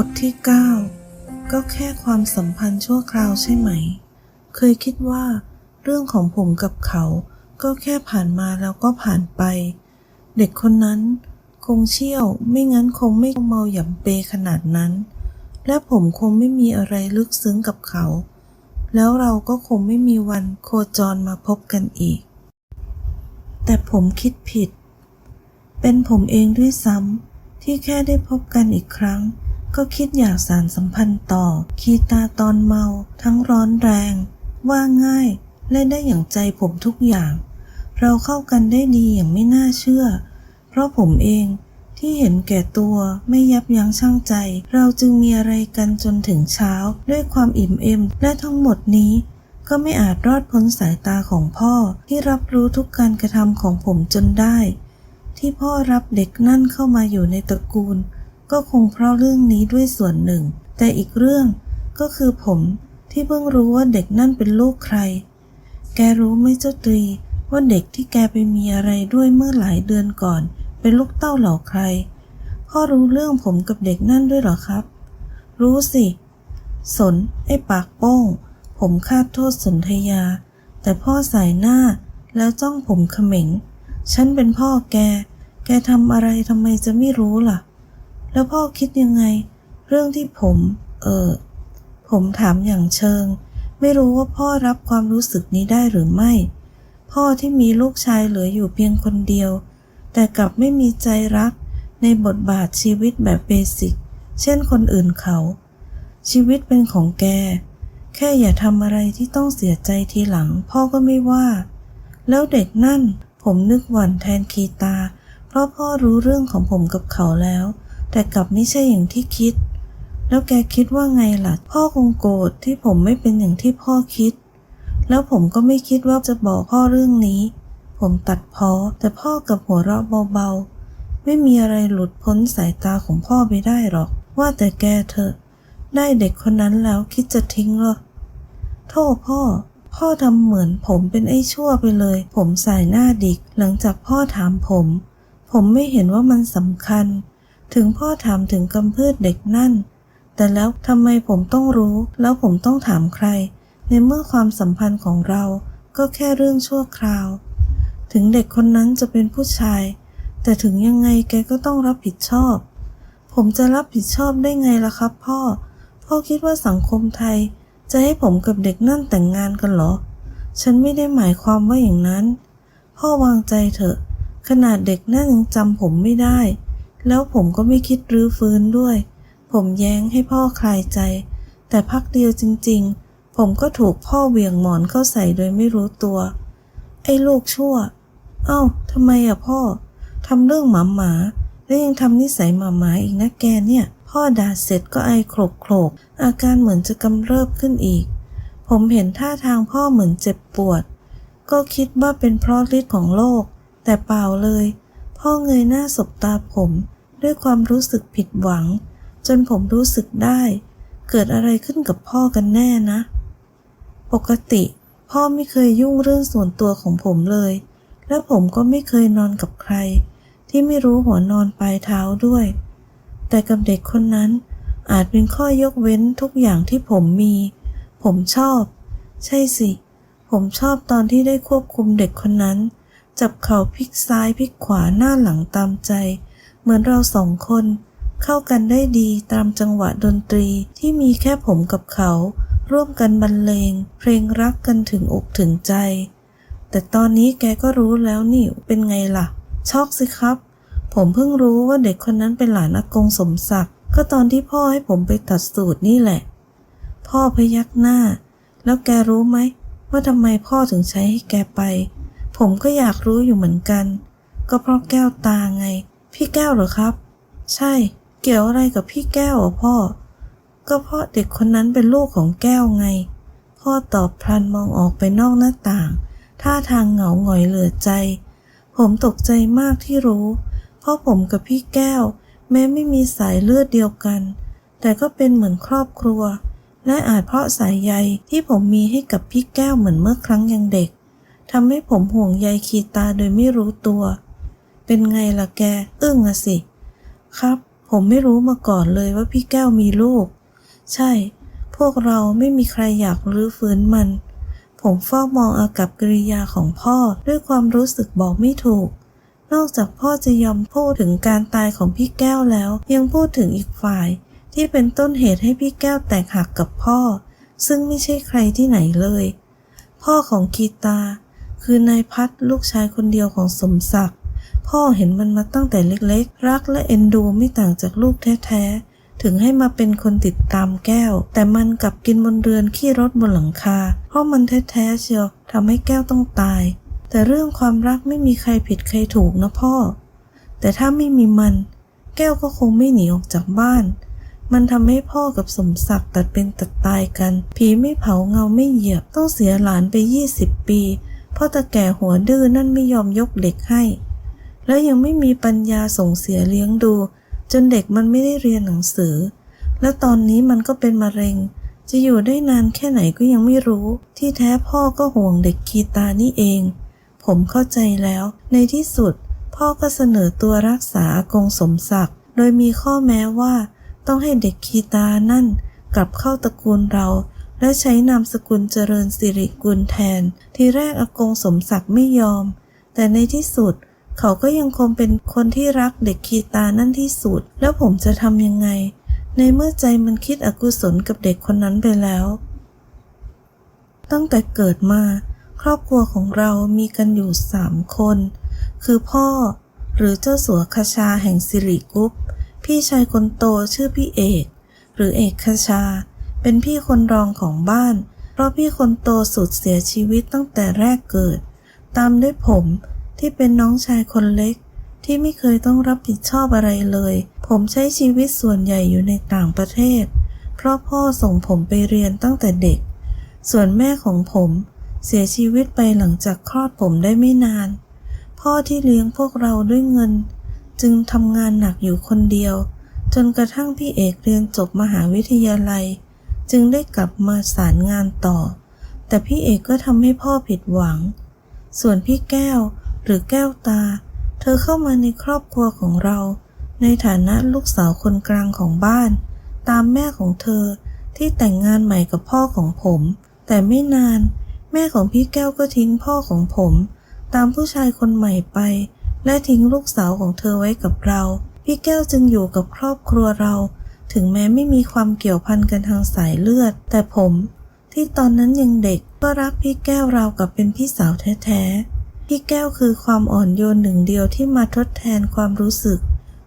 บทที่ 9 ก็แค่ความสัมพันธ์ชั่วคราวใช่ไหม เคยคิดว่า เรื่องของผมกับเขา ก็แค่ผ่านมาแล้วก็ผ่านไป เด็กคนนั้น คงเชี่ยวไม่งั้นคงไม่เมาหย่ำเปขนาดนั้น และผมคงไม่มีอะไรลึกซึ้งกับเขา แล้วเราก็คงไม่มีวันโคจรมาพบกันอีก แต่ผมคิดผิด เป็นผมเองด้วยซ้ำที่แค่ได้พบกันอีกครั้ง ก็คิดอยากสารสัมพันธ์ต่อ คีตาตอนเมา ทั้งร้อนแรง ว่าง่ายและได้อย่างใจผมทุกอย่าง เราเข้ากันได้ดีอย่างไม่น่าเชื่อ เพราะผมเองที่เห็นแก่ตัวไม่ยับยั้งชั่งใจ เราจึงมีอะไรกันจนถึงเช้า ด้วยความอิ่มเอมและทั้งหมดนี้ ก็ไม่อาจรอดพ้นสายตาของพ่อที่รับรู้ทุกการกระทำของผมจนได้ ที่พ่อรับเด็กนั่นเข้ามาอยู่ในตระกูล ก็คงเพราะเรื่องนี้ด้วยส่วนหนึ่ง แต่อีกเรื่องก็คือผมที่เพิ่งรู้ว่าเด็กนั่นเป็นลูกใคร แกรู้ไหมเจ้าตรีว่าเด็กที่แกไปมีอะไรด้วยเมื่อหลายเดือนก่อน เป็นลูกเต้าเหล่าใคร พ่อรู้เรื่องผมกับเด็กนั่นด้วยหรอครับ รู้สิ สน ไอ้ปากโป้ง ผมคาดโทษสนธยา แต่พ่อสายหน้าแล้วจ้องผมเขม็ง ฉันเป็นพ่อแก แกทำอะไรทำไมจะไม่รู้ล่ะ แล้วพ่อคิดยังไง เรื่องที่ผม เออผมถามอย่างเชิง ไม่รู้ว่าพ่อรับความรู้สึกนี้ได้หรือไม่ พ่อที่มีลูกชายเหลืออยู่เพียงคนเดียว แต่กลับไม่มีใจรักในบทบาทชีวิตแบบเบสิก เช่นคนอื่นเขา ชีวิตเป็นของแก แค่อย่าทำอะไรที่ต้องเสียใจทีหลัง พ่อก็ไม่ว่า แล้วเด็กนั่นผมนึกหวั่นแทนคีตา เพราะพ่อรู้เรื่องของผมกับเขาแล้ว แต่กลับไม่ใช่อย่างที่คิด แล้วแกคิดว่าไงล่ะ พ่อคงโกรธที่ผมไม่เป็นอย่างที่พ่อคิด แล้วผมก็ไม่คิดว่าจะบอกพ่อเรื่องนี้ ผมตัดพอแต่พ่อกับหัวเราะเบาๆ ไม่มีอะไรหลุดพ้นสายตาของพ่อไปได้หรอก ว่าแต่แกเถอะ ได้เด็กคนนั้นแล้วคิดจะทิ้งเหรอโทษพ่อพ่อทำเหมือนผมเป็นไอ้ชั่วไปเลย ผมใสายหน้าดิก หลังจากพ่อถามผม ผมไม่เห็นว่ามันสำคัญ ถึงพ่อถามถึงกำพืชเด็กนั่น แต่แล้วทำไมผมต้องรู้ แล้วผมต้องถามใคร ในเมื่อความสัมพันธ์ของเราก็แค่เรื่องชั่วคราว ถึงเด็กคนนั้นจะเป็นผู้ชาย แต่ถึงยังไงแกก็ต้องรับผิดชอบ ผมจะรับผิดชอบได้ไงล่ะครับ พ่อ พ่อคิดว่าสังคมไทย จะให้ผมกับเด็กนั่นแต่งงานกันเหรอ ฉันไม่ได้หมายความว่าอย่างนั้น พ่อวางใจเถอะ ขนาดเด็กนั่นยังจำผมไม่ได้ แล้วผมก็ไม่คิดรื้อฟื้นด้วย ผมแย้งให้พ่อคลายใจ แต่พักเดียวจริง ๆ ผมก็ถูกพ่อเหวี่ยงหมอนเข้าใส่โดยไม่รู้ตัว ไอ้ลูกชั่ว เอ้าทำไมอะพ่อทำเรื่องหมาหมาแล้วยังทำนิสัยหมาหมาอีกนะแกเนี่ย พ่อด่าเสร็จก็ไอโครกโครกอาการเหมือนจะกำเริบขึ้นอีก ผมเห็นท่าทางพ่อเหมือนเจ็บปวด ก็คิดว่าเป็นเพราะฤทธิ์ของโรคแต่เปล่าเลย พ่อเงยหน้าสบตาผม ด้วยความรู้สึกผิดหวัง จนผมรู้สึกได้ เกิดอะไรขึ้นกับพ่อกันแน่นะ ปกติ พ่อไม่เคยยุ่งเรื่องส่วนตัวของผมเลย และผมก็ไม่เคยนอนกับใคร ที่ไม่รู้หัวนอนปลายเท้าด้วย แต่กับเด็กคนนั้น อาจเป็นข้อยกเว้นทุกอย่างที่ผมมี ผมชอบ ใช่สิ ผมชอบตอนที่ได้ควบคุมเด็กคนนั้น จับเขาพลิกซ้ายพลิกขวาหน้าหลังตามใจ เหมือนเราสองคน เข้ากันได้ดีตามจังหวะดนตรีที่มีแค่ผมกับเขา ร่วมกันบรรเลง เพลงรักกันถึงอกถึงใจ แต่ตอนนี้แกก็รู้แล้วนี่เป็นไงล่ะ ช็อกสิครับ ผมเพิ่งรู้ว่าเด็กคนนั้นเป็นหลานอากงสมศักดิ์ก็ตอนที่พ่อให้ผมไปตัดสูตรนี่แหละ พ่อพยักหน้า แล้วแกรู้ไหมว่าทำไมพ่อถึงใช้ให้แกไป ผมก็อยากรู้อยู่เหมือนกัน ก็เพราะแก้วตาไง พี่แก้วเหรอครับ ใช่ เกี่ยวอะไรกับพี่แก้วอะพ่อ ก็เพราะเด็กคนนั้นเป็นลูกของแก้วไง พ่อตอบพลันมองออกไปนอกหน้าต่าง ท่าทางเหงาหงอยเหลือใจ ผมตกใจมากที่รู้ เพราะผมกับพี่แก้ว แม้ไม่มีสายเลือดเดียวกัน แต่ก็เป็นเหมือนครอบครัว และอาจเพราะสายใยที่ผมมีให้กับพี่แก้วเหมือนเมื่อครั้งยังเด็กทำให้ผมห่วงใยคีตาโดยไม่รู้ตัว เป็นไงล่ะแก อึ้งอะสิ ครับ ผมไม่รู้มาก่อนเลยว่าพี่แก้วมีลูก ใช่ พวกเราไม่มีใครอยากรื้อฟื้นมัน ผมเฝ้ามองอากับกิริยาของพ่อด้วยความรู้สึกบอกไม่ถูก นอกจากพ่อจะยอมพูดถึงการตายของพี่แก้วแล้ว ยังพูดถึงอีกฝ่าย ที่เป็นต้นเหตุให้พี่แก้วแตกหักกับพ่อ ซึ่งไม่ใช่ใครที่ไหนเลย พ่อของกีตา คือนายพัดลูกชายคนเดียวของสมศักดิ์ พ่อเห็นมันมาตั้งแต่เล็กๆ รักและเอ็นดูไม่ต่างจากลูกแท้ๆ ถึงให้มาเป็นคนติดตามแก้ว แต่มันกลับกินบนเรือนขี้รถบนหลังคา เพราะมันแท้ๆเชียวทำให้แก้วต้องตาย แต่เรื่องความรักไม่มีใครผิดใครถูกนะพ่อ แต่ถ้าไม่มีมัน แก้วก็คงไม่หนีออกจากบ้าน มันทำให้พ่อกับสมศักดิ์ตัดเป็นตัดตายกัน ผีไม่เผาเงาไม่เหยียบ ต้องเสียหลานไป 20 ปี เพ่อตาแก่หัวดื้อนั่นไม่ยอมยกเด็กให้ แล้วยังไม่มีปัญญาส่งเสียเลี้ยงดู จนเด็กมันไม่ได้เรียนหนังสือ แล้วตอนนี้มันก็เป็นมะเร็ง จะอยู่ได้นานแค่ไหนก็ยังไม่รู้ ที่แท้พ่อก็ห่วงเด็กคีตานี่เอง ผมเข้าใจแล้ว ในที่สุด พ่อก็เสนอตัวรักษาอากงสมศักดิ์ โดยมีข้อแม้ว่า ต้องให้เด็กคีตานั่น กลับเข้าตระกูลเราและใช้นามสกุลเจริญสิริกุลแทน ทีแรกอากงสมศักดิ์ไม่ยอม แต่ในที่สุด เขาก็ยังคงเป็นคนที่รักเด็กคีตานั่นที่สุด แล้วผมจะทำยังไง ในเมื่อใจมันคิดอกุศลกับเด็กคนนั้นไปแล้ว ตั้งแต่เกิดมา ครอบครัวของเรามีกันอยู่สามคน คือพ่อ หรือเจ้าสัวคชาแห่งสิริกุ๊ปพี่ชายคนโตชื่อพี่เอก หรือเอกคชา เป็นพี่คนรองของบ้าน เพราะพี่คนโตสุดเสียชีวิตตั้งแต่แรกเกิด ตามด้วยผม ที่เป็นน้องชายคนเล็ก ที่ไม่เคยต้องรับผิดชอบอะไรเลย ผมใช้ชีวิตส่วนใหญ่อยู่ในต่างประเทศ เพราะพ่อส่งผมไปเรียนตั้งแต่เด็ก ส่วนแม่ของผมเสียชีวิตไปหลังจากคลอดผมได้ไม่นาน พ่อที่เลี้ยงพวกเราด้วยเงิน จึงทำงานหนักอยู่คนเดียว จนกระทั่งพี่เอกเรียนจบมหาวิทยาลัย จึงได้กลับมาสารงานต่อ แต่พี่เอกก็ทำให้พ่อผิดหวัง ส่วนพี่แก้ว หรือแก้วตา เธอเข้ามาในครอบครัวของเรา ในฐานะลูกสาวคนกลางของบ้าน ตามแม่ของเธอที่แต่งงานใหม่กับพ่อของผม แต่ไม่นาน แม่ของพี่แก้วก็ทิ้งพ่อของผม ตามผู้ชายคนใหม่ไป และทิ้งลูกสาวของเธอไว้กับเรา พี่แก้วจึงอยู่กับครอบครัวเรา ถึงแม้ไม่มีความเกี่ยวพันกันทางสายเลือด แต่ผมที่ตอนนั้นยังเด็กก็รักพี่แก้วราวกับเป็นพี่สาวแท้ๆ พี่แก้วคือความอ่อนโยนหนึ่งเดียวที่มาทดแทนความรู้สึก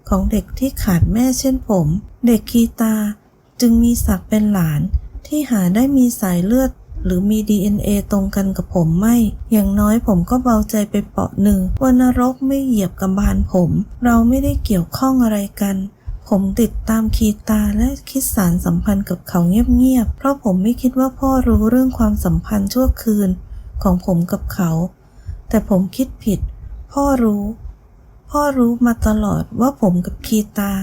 ของเด็กที่ขาดแม่เช่นผม เด็กคีตา จึงมีศักดิ์เป็นหลาน ที่หาได้มีสายเลือด หรือมี DNA ตรงกันกับผมไม่ อย่างน้อยผมก็เบาใจไปเปาะหนึ่งว่านรกไม่เหยียบกำบาลผม เราไม่ได้เกี่ยวข้องอะไรกันผมติดตามคีตาและคิดสารสัมพันธ์กับเขาเงียบๆ เพราะผมไม่คิดว่าพ่อรู้เรื่องความสัมพันธ์ชั่วคืน ของผมกับเขา แต่ผมคิดผิด พ่อรู้ พ่อรู้มาตลอดว่าผมกับคีตา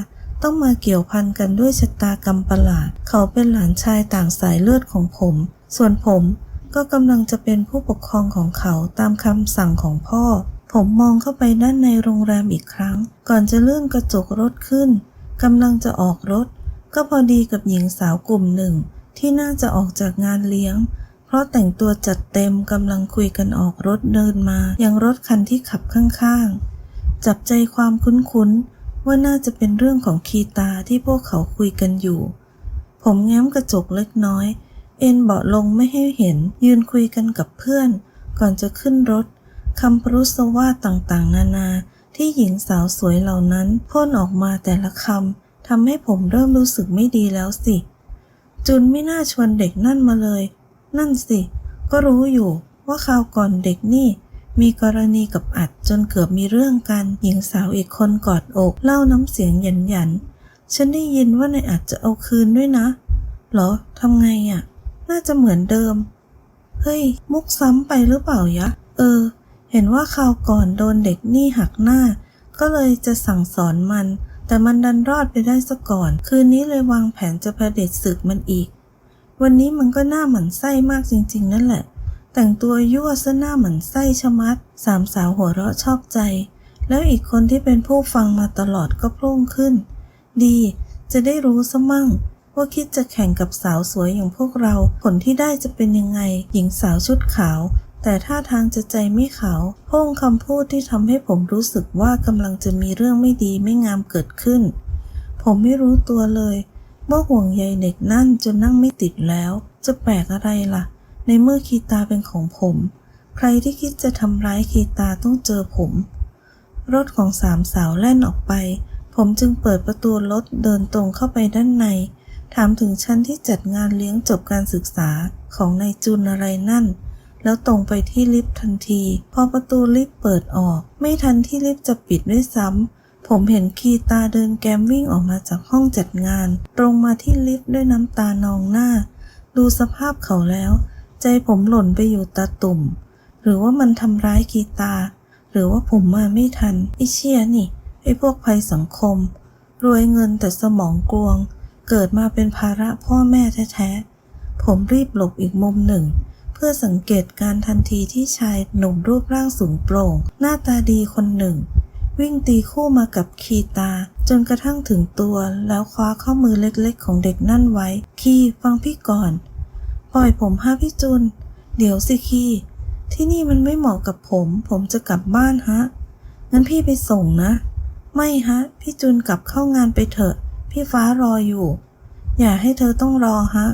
ต้องมาเกี่ยวพันกันด้วยชะตากรรมประหลาด เขาเป็นหลานชายต่างสายเลือดของผม ส่วนผมก็กำลังจะเป็นผู้ปกครองของเขาตามคำสั่งของพ่อ ผมมองเข้าไปด้านในโรงแรมอีกครั้ง ก่อนจะเลื่อนกระจกรถขึ้นกำลังจะออกรถ ก็พอดีกับหญิงสาวกลุ่มหนึ่ง ที่น่าจะออกจากงานเลี้ยง ราะแต่งตัวจัดเต็มกำลังคุยกันออกรถเดินมา ยังรถคันที่ขับข้างๆ จับใจความคุ้นๆ ว่าน่าจะเป็นเรื่องของคีตาที่พวกเขาคุยกันอยู่ ผมแง้มกระจกเล็กน้อย เอ็นเบาะลงไม่ให้เห็น ยืนคุยกันกับเพื่อน ก่อนจะขึ้นรถคำพรุษวาต่างๆ นานาที่หญิงสาวสวยเหล่านั้นพ่นออกมาแต่ละคำทำให้ผมเริ่มรู้สึกไม่ดีแล้วสิ จุนไม่น่าชวนเด็กนั่นมาเลย นั่นสิ ก็รู้อยู่ว่าคราวก่อนเด็กนี่มีกรณีกับอัดจนเกือบมีเรื่องกันหญิงสาวอีกคนกอดอกเล่าน้ำเสียงหยันหยันฉันได้ยินว่านายอัดจะเอาคืนด้วยนะ เหรอทำไงอะ่ะ น่าจะเหมือนเดิม เฮ้ย มุกซ้ำไปหรือเปล่ายะ เออ เห็นว่าคราวก่อนโดนเด็กนี่หักหน้า ก็เลยจะสั่งสอนมัน แต่มันดันรอดไปได้ซะก่อน คืนนี้เลยวางแผนจะประเด็จศึกมันอีก วันนี้มันก็หน้าหมันไส้มากจริงๆ นั่นแหละ แต่งตัวยั่วซะหน้าหมันไส้ชะมัด สามสาวหัวเราะชอบใจ แล้วอีกคนที่เป็นผู้ฟังมาตลอดก็โพล่งขึ้น ดี จะได้รู้ซะมั่ง ว่าคิดจะแข่งกับสาวสวยอย่างพวกเรา ผลที่ได้จะเป็นยังไง หญิงสาวชุดขาว แต่ท่าทางจะใจไม่ขาวพ้องคำพูดที่ทำให้ผมรู้สึกว่ากำลังจะมีเรื่องไม่ดีไม่งามเกิดขึ้น ผมไม่รู้ตัวเลย ว่าห่วงใยเด็กนั่นจนนั่งไม่ติดแล้ว จะแปลกอะไรล่ะ ในเมื่อคีตาเป็นของผม ใครที่คิดจะทำร้ายคีตาต้องเจอผม รถของสามสาวแล่นออกไป ผมจึงเปิดประตูรถเดินตรงเข้าไปด้านใน ถามถึงชั้นที่จัดงานเลี้ยงจบการศึกษาของนายจุนอะไรนั่น แล้วตรงไปที่ลิฟต์ทันที พอประตูลิฟต์เปิดออก ไม่ทันที่ลิฟต์จะปิดด้วยซ้ำ ผมเห็นคีตาเดินแกมวิ่งออกมาจากห้องจัดงาน ตรงมาที่ลิฟต์ด้วยน้ำตานองหน้า ดูสภาพเขาแล้ว ใจผมหล่นไปอยู่ตาตุ่ม หรือว่ามันทำร้ายกีตา หรือว่าผมมาไม่ทันไอเชี่ยนี่ไอพวกภัยสังคม รวยเงินแต่สมองกลวง เกิดมาเป็นภาระพ่อแม่แท้ๆ ผมรีบหลบอีกมุมหนึ่ง เพื่อสังเกตการทันทีที่ชายหนุ่มรูปร่างสูงโปร่ง หน้าตาดีคนหนึ่ง วิ่งตีคู่มากับคีตา จนกระทั่งถึงตัวแล้วคว้าข้อมือเล็กๆ ของเด็กนั่นไว้ คีฟังพี่ก่อน ปล่อยผมฮะพี่จุน เดี๋ยวสิคี ที่นี่มันไม่เหมาะกับผม ผมจะกลับบ้านฮะ งั้นพี่ไปส่งนะ ไม่ฮะ พี่จุนกลับเข้างานไปเถอะ พี่ฟ้ารออยู่ อย่าให้เธอต้องรอฮะ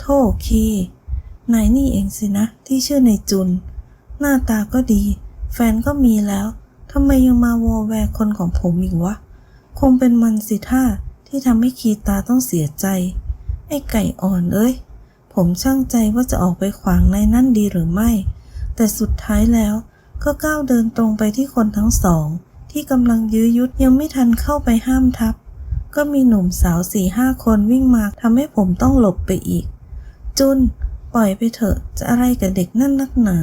โทษคีนายนี่เองสินะที่ชื่อนายจุน หน้าตาก็ดี แฟนก็มีแล้ว ทำไมยังมาวอแวร์คนของผมอีกวะ คงเป็นมันสิท่าที่ทำให้คีตาต้องเสียใจ ไอ้ไก่อ่อนเอ้ย ผมช่างใจว่าจะออกไปขวางในนั่นดีหรือไม่ แต่สุดท้ายแล้วก็ก้าวเดินตรงไปที่คนทั้งสอง ที่กำลังยื้อยุดยังไม่ทันเข้าไปห้ามทับ ก็มีหนุ่มสาวสี่ห้าคนวิ่งมาทำให้ผมต้องหลบไปอีก จุน ปล่อยไปเถอะจะอะไรกับเด็กนั่นนักหนา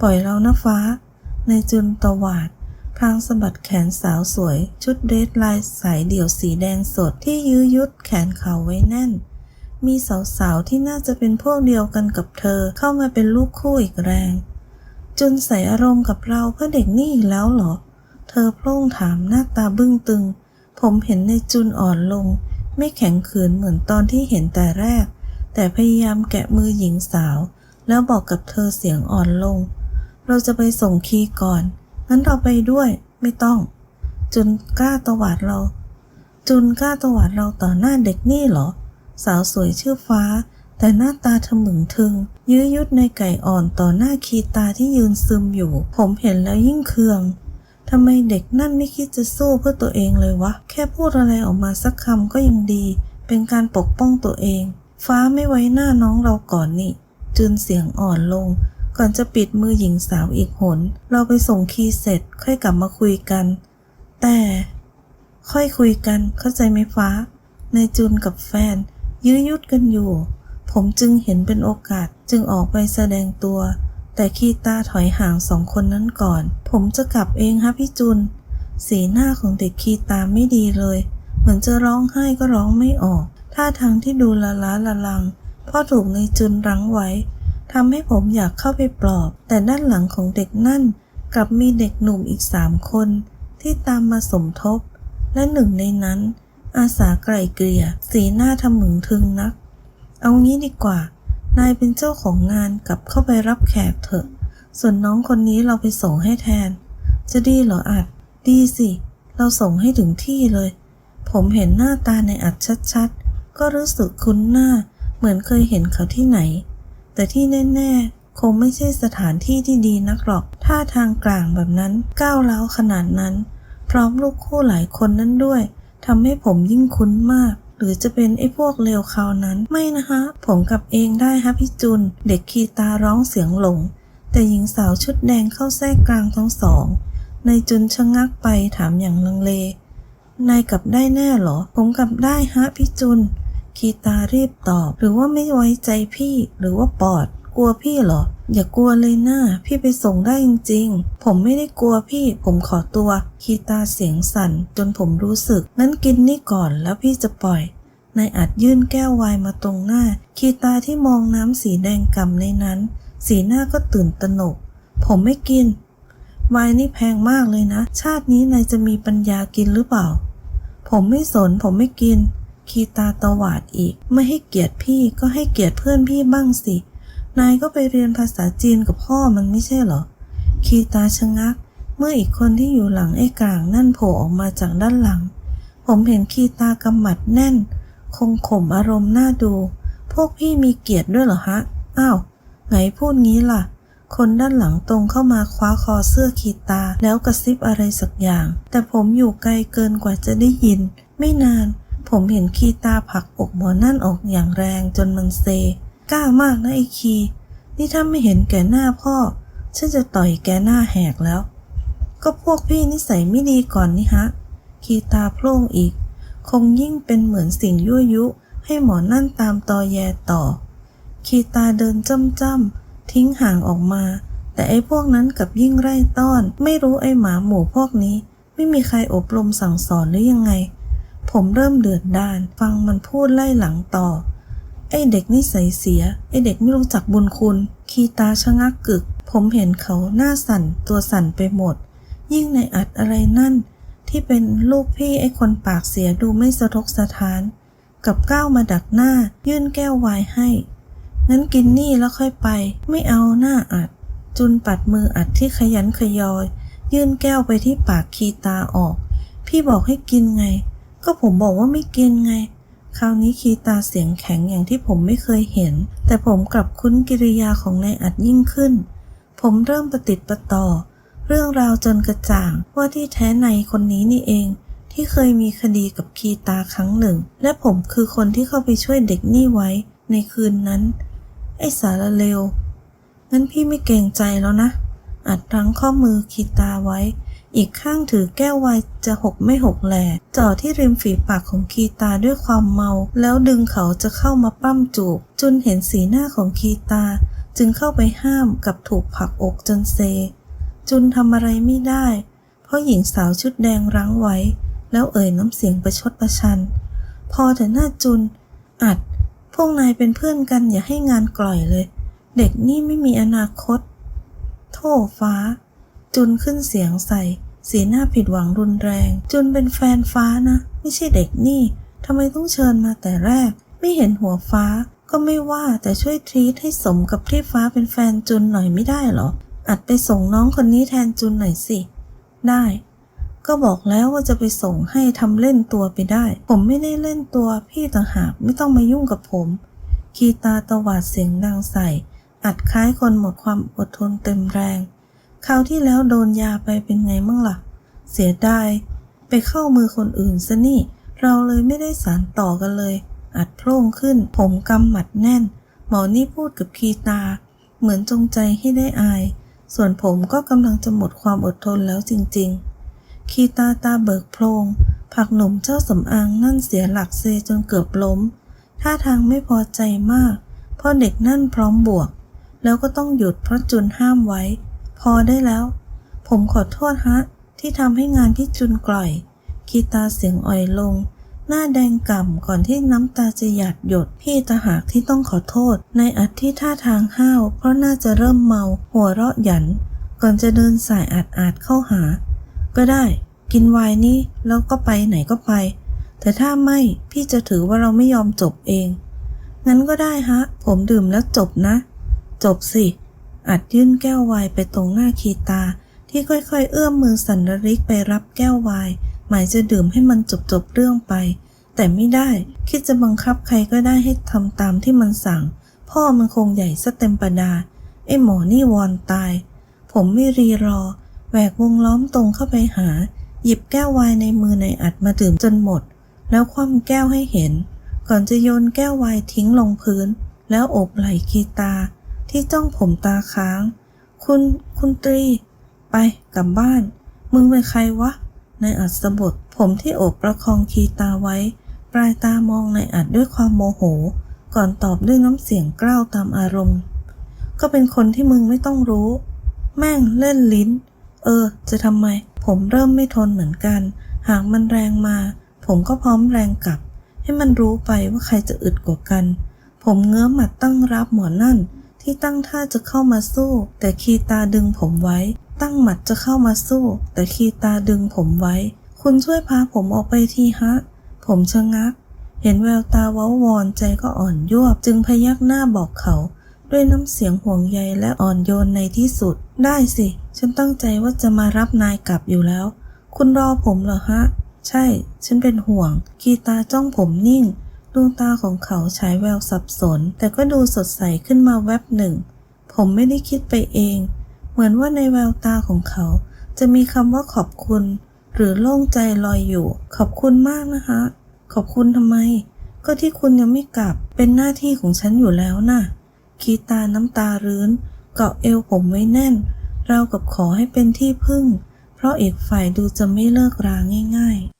ปล่อยเรานะฟ้า ในจุนตวาด พลางสะบัดแขนสาวสวย ชุดเดรสลายสายเดี่ยวสีแดงสดที่ยื้อยุดแขนเขาไว้แน่น มีสาวๆที่น่าจะเป็นพวกเดียวกันกับเธอเข้ามาเป็นลูกคู่อีกแรง จุนใส่อารมณ์กับเราเพื่อเด็กนี่อีกแล้วเหรอ เธอโพล่งถามหน้าตาบึ้งตึง ผมเห็นในจุนอ่อนลง ไม่แข็งขืนเหมือนตอนที่เห็นแต่แรก แต่พยายามแกะมือหญิงสาว แล้วบอกกับเธอเสียงอ่อนลง เราจะไปส่งคีก่อน งั้นเราไปด้วย ไม่ต้อง จุนกล้าตวาดเรา จุนกล้าตวาดเราต่อหน้าเด็กนี่เหรอ สาวสวยชื่อฟ้า แต่หน้าตาทะมึงทึง ยื้อยุดในไก่อ่อนต่อหน้าคีตาที่ยืนซึมอยู่ ผมเห็นแล้วยิ่งเคืองทำไมเด็กนั่นไม่คิดจะสู้เพื่อตัวเองเลยวะ แค่พูดอะไรออกมาสักคำก็ยังดี เป็นการปกป้องตัวเอง ฟ้าไม่ไว้หน้าน้องเราก่อนนี่ จุนเสียงอ่อนลง ก่อนจะปิดมือหญิงสาวอีกหน เราไปส่งคีย์เสร็จ ค่อยกลับมาคุยกัน แต่ ค่อยคุยกันเข้าใจไหมฟ้า ในจุนกับแฟน ยื้อยุดกันอยู่ ผมจึงเห็นเป็นโอกาสจึงออกไปแสดงตัว แต่คีตาถอยห่างสองคนนั้นก่อน ผมจะกลับเองฮะพี่จุน สีหน้าของเด็กคีตาไม่ดีเลย เหมือนจะร้องไห้ก็ร้องไม่ออกท่าทางที่ดูละล้าละลังพ่อถูกในจุนรั้งไว้ ทำให้ผมอยากเข้าไปปลอบ แต่ด้านหลังของเด็กนั่น กลับมีเด็กหนุ่มอีกสามคน ที่ตามมาสมทบ และหนึ่งในนั้น อาสาไกล่เกลี่ย สีหน้าทำหมึงทึงนัก เอางี้ดีกว่า นายเป็นเจ้าของงานกลับเข้าไปรับแขกเถอะ ส่วนน้องคนนี้เราไปส่งให้แทน จะดีเหรออัด ดีสิ เราส่งให้ถึงที่เลย ผมเห็นหน้าตาในอัดชัดๆ ก็รู้สึกคุ้นหน้า เหมือนเคยเห็นเขาที่ไหน แต่ที่แน่ ๆ คงไม่ใช่สถานที่ที่ดีนักหรอก ท่าทางกลางแบบนั้นก้าวร้าขนาดนั้น พร้อมลูกคู่หลายคนนั้นด้วยทำให้ผมยิ่งคุ้นมาก หรือจะเป็นไอ้พวกเลวคราวนั้น ไม่นะฮะผมกลับเองได้ฮะพี่จุน เด็กคีตาร้องเสียงหลง แต่หญิงสาวชุดแดงเข้าแทรกกลางทั้งสองในจุนชะงักไปถามอย่างลังเล นายกลับได้แน่หรอ ผมกลับได้ฮะพี่จุน คีตารีบตอบ หรือว่าไม่ไว้ใจพี่ หรือว่าปอด กลัวพี่เหรอ อย่ากลัวเลยนะ่าพี่ไปส่งได้จริงๆ ผมไม่ได้กลัวพี่ ผมขอตัว คีตาเสียงสั่น จนผมรู้สึกนั้นกินนี่ก่อนแล้วพี่จะปล่อยนายอัดยื่นแก้วไวน์มาตรงหน้า คีตาที่มองน้ำสีแดงกำในนั้น สีหน้าก็ตื่นตระหนก ผมไม่กินไวน์นี่แพงมากเลยนะ ชาตินี้นายจะมีปัญญากินหรือเปล่า ผมไม่สน ผมไม่กิน คีตาตวาดอีก ไม่ให้เกียรติพี่ก็ให้เกียรติเพื่อนพี่บ้างสิ นายก็ไปเรียนภาษาจีนกับพ่อมันไม่ใช่เหรอ คีตาชะงัก เมื่ออีกคนที่อยู่หลังไอ้กลางนั่นโผล่ออกมาจากด้านหลัง ผมเห็นคีตากำหมัดแน่น คงข่มอารมณ์น่าดู พวกพี่มีเกียรติด้วยเหรอฮะ อ้าว ไงพูดงี้ล่ะคนด้านหลังตรงเข้ามาคว้าคอเสื้อคีตาแล้วกระซิบอะไรสักอย่าง แต่ผมอยู่ไกลเกินกว่าจะได้ยิน ไม่นาน ผมเห็นคีตาผลักอกหมอนั่นออกอย่างแรงจนมันเซ กล้ามากนะไอ้คี นี่ถ้าไม่เห็นแก่หน้าพ่อ ฉันจะต่อยแกหน้าแหกแล้ว ก็พวกพี่นิสัยไม่ดีก่อนนี่ฮะ คีตาโพล่งอีก คงยิ่งเป็นเหมือนสิ่งยั่วยุ ให้หมอนั่นตามตอแยต่อ คีตาเดินจ้ำจ้ำทิ้งห่างออกมา แต่ไอ้พวกนั้นกลับยิ่งไล่ต้อน ไม่รู้ไอ้หมาหมู่พวกนี้ ไม่มีใครอบรมสั่งสอนหรือยังไง ผมเริ่มเดือดดาลฟังมันพูดไล่หลังต่อ ไอ้เด็กนิสัยเสีย ไอ้เด็กไม่รู้จักบุญคุณ คีตาชะงักกึก ผมเห็นเขาหน้าสั่นตัวสั่นไปหมด ยิ่งในอัดอะไรนั่น ที่เป็นลูกพี่ไอ้คนปากเสียดูไม่สะทกสะท้าน กับก้าวมาดักหน้า ยื่นแก้ววน์ให้งั้นกินนี่แล้วค่อยไป ไม่เอาหน้าอัด จุนปัดมืออัดที่ขยันขยอย ยื่นแก้วไปที่ปากคีตาออก พี่บอกให้กินไง ก็ผมบอกว่าไม่กินไง คราวนี้คีตาเสียงแข็งอย่างที่ผมไม่เคยเห็น แต่ผมกลับคุ้นกิริยาของนายอัดยิ่งขึ้น ผมเริ่มประติดประต่อ เรื่องราวจนกระจ่างว่าที่แท้ในคนนี้นี่เอง ที่เคยมีคดีกับคีตาครั้งหนึ่ง และผมคือคนที่เข้าไปช่วยเด็กนี่ไว้ ในคืนนั้น ไอ้สารเลวงั้นพี่ไม่เกรงใจแล้วนะอัดรั้งข้อมือคีตาไว้ อีกข้างถือแก้วไวน์จะหกไม่หกแหล่จ่อที่ริมฝีปากของคีตาด้วยความเมา แล้วดึงเขาจะเข้ามาปั้มจูบจุนเห็นสีหน้าของคีตา จึงเข้าไปห้ามกับถูกผลักอกจนเซ จุนทำอะไรไม่ได้ เพราะหญิงสาวชุดแดงรั้งไว้ แล้วเอ่ยน้ำเสียงประชดประชัน พอแต่หน้าจุน อัด พวกนายเป็นเพื่อนกันอย่าให้งานกล่อยเลย เด็กนี่ไม่มีอนาคต โท่ฟ้า จุนขึ้นเสียงใส่ สีหน้าผิดหวังรุนแรง จุนเป็นแฟนฟ้านะ ไม่ใช่เด็กนี่ทำไมต้องเชิญมาแต่แรก ไม่เห็นหัวฟ้า ก็ไม่ว่าแต่ช่วยทรีตให้สมกับที่ฟ้าเป็นแฟนจุนหน่อยไม่ได้เหรอ อัดไปส่งน้องคนนี้แทนจุนหน่อยสิ ได้ ก็บอกแล้วว่าจะไปส่งให้ทำเล่นตัวไปได้ ผมไม่ได้เล่นตัวพี่ต่างหากไม่ต้องมายุ่งกับผม คีตาตวาดเสียงดังใส่ อัดคล้ายคนหมดความอดทนเต็มแรง คราวที่แล้วโดนยาไปเป็นไงมั่งล่ะ เสียดาย ไปเข้ามือคนอื่นซะนี่ เราเลยไม่ได้สารต่อกันเลย อัดโพร่งขึ้น ผมกำหมัดแน่น หมอนี่พูดกับคีตา เหมือนจงใจให้ได้อาย ส่วนผมก็กำลังจะหมดความอดทนแล้วจริง ๆ คีตาตาเบิกโพลงผักหนุ่มเจ้าสำอางนั่นเสียหลักเซจนเกือบล้ม ท่าทางไม่พอใจมาก เพราะเด็กนั่นพร้อมบวก แล้วก็ต้องหยุดเพราะจุนห้ามไว้ พอได้แล้ว ผมขอโทษฮะ ที่ทำให้งานพี่จุนกล่อย คีตาเสียงอ่อยลง หน้าแดงก่ำก่อนที่น้ำตาจะหยาดหยด พี่ตาหากที่ต้องขอโทษ ในอัดที่ท่าทางห้าว เพราะน่าจะเริ่มเมา หัวเราะหยัน ก่อนจะเดินสายอาดอาดเข้าหา ก็ได้ กินไวน์นี่แล้วก็ไปไหนก็ไป แต่ถ้าไม่พี่จะถือว่าเราไม่ยอมจบเอง งั้นก็ได้ฮะ ผมดื่มแล้วจบนะ จบสิ อัดยื่นแก้วไวน์ไปตรงหน้าคีตา ที่ค่อยๆ เอื้อมมือสันรริกไปรับแก้วไวน์หมายจะดื่มให้มันจบๆเรื่องไป แต่ไม่ได้คิดจะบังคับใครก็ได้ให้ทำตามที่มันสั่ง พ่อมันคงใหญ่ซะเต็มประดา ไอ้หมอนี่วอนตาย ผมไม่รีรอ แหวกวงล้อมตรงเข้าไปหา หยิบแก้วไวน์ในมือในอัดมาดื่มจนหมด แล้วคว่ำแก้วให้เห็น ก่อนจะโยนแก้วไวน์ทิ้งลงพื้น แล้วโอบไหล่คีตา ที่จ้องผมตาค้าง คุณคุณตรี ไปกลับบ้าน มึงเป็นใครวะในายอัดสะบดผมที่โอบประคองคีตาไว้ ปลายตามองในายอัดด้วยความโมโห ก่อนตอบด้วยน้ำเสียงกล้าวตามอารมณ์ ก็เป็นคนที่มึงไม่ต้องรู้ แม่งเล่นลิ้น เออ จะทำไม ผมเริ่มไม่ทนเหมือนกัน หากมันแรงมา ผมก็พร้อมแรงกลับ ให้มันรู้ไปว่าใครจะอึดกว่ากัน ผมเงื้อหมัดตั้งรับหมอนั่น ที่ตั้งท่าจะเข้ามาสู้ แต่คีตาดึงผมไว้ ตั้งหมัดจะเข้ามาสู้ แต่คีตาดึงผมไว้ คุณช่วยพาผมออกไปทีฮะ ผมชะงัก เห็นแววตาเว้าวอนใจก็อ่อนยวบ จึงพยักหน้าบอกเขา ด้วยน้ำเสียงห่วงใยและอ่อนโยนในที่สุด ได้สิ ฉันตั้งใจว่าจะมารับนายกลับอยู่แล้ว คุณรอผมเหรอฮะ ใช่ ฉันเป็นห่วงกีตาจ้องผมนิ่ง ดวงตาของเขาฉายแววสับสน แต่ก็ดูสดใสขึ้นมาแวบหนึ่ง ผมไม่ได้คิดไปเอง เหมือนว่าในแววตาของเขา จะมีคำว่าขอบคุณ หรือโล่งใจลอยอยู่ ขอบคุณมากนะคะ ขอบคุณทำไม ก็ที่คุณยังไม่กลับ เป็นหน้าที่ของฉันอยู่แล้วน่ะ คีตาน้ำตารื้น เกาะเอวผมไว้แน่น เรากับขอให้เป็นที่พึ่ง เพราะอีกฝ่ายดูจะไม่เลิกราง่าย ๆ